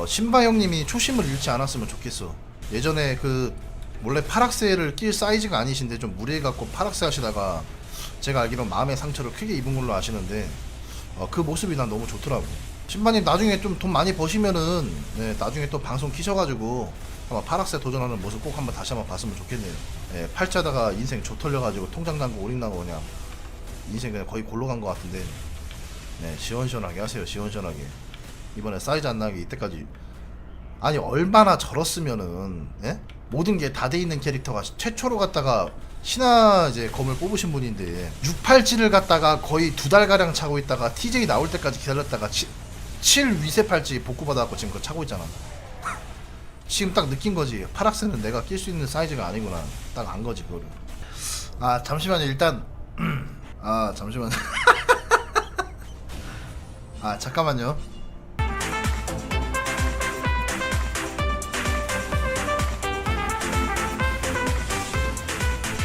어, 신바 형님이 초심을 잃지 않았으면 좋겠어. 예전에 그 원래 파락새를 낄 사이즈가 아니신데 좀 무리해갖고 파락새 하시다가 제가 알기로 마음의 상처를 크게 입은 걸로 아시는데 어, 그 모습이 난 너무 좋더라고. 신바님 나중에 좀 돈 많이 버시면은 네, 나중에 또 방송 키셔가지고 한번 파락새 도전하는 모습 꼭 한번 다시 한번 봤으면 좋겠네요. 예, 팔자다가 인생 조털려가지고 통장 담고 올인나고 그냥 인생 그냥 거의 골로 간 것 같은데 네 시원시원하게 하세요 시원시원하게 이번에 사이즈 안 나게 이때까지 아니 얼마나 절었으면은 예? 모든 게 다 돼 있는 캐릭터가 최초로 갖다가 신화 이제 검을 뽑으신 분인데 68G를 갖다가 거의 두 달 가량 차고 있다가 TJ 나올 때까지 기다렸다가 7 위세 팔찌 복구 받아갖고 지금 그거 차고 있잖아. 지금 딱 느낀 거지. 파락스는 내가 낄 수 있는 사이즈가 아니구나. 딱 안 거지 그거를. 아 잠시만요. 일단 아 잠시만요. 아 잠깐만요.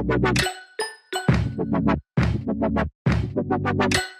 Thank you.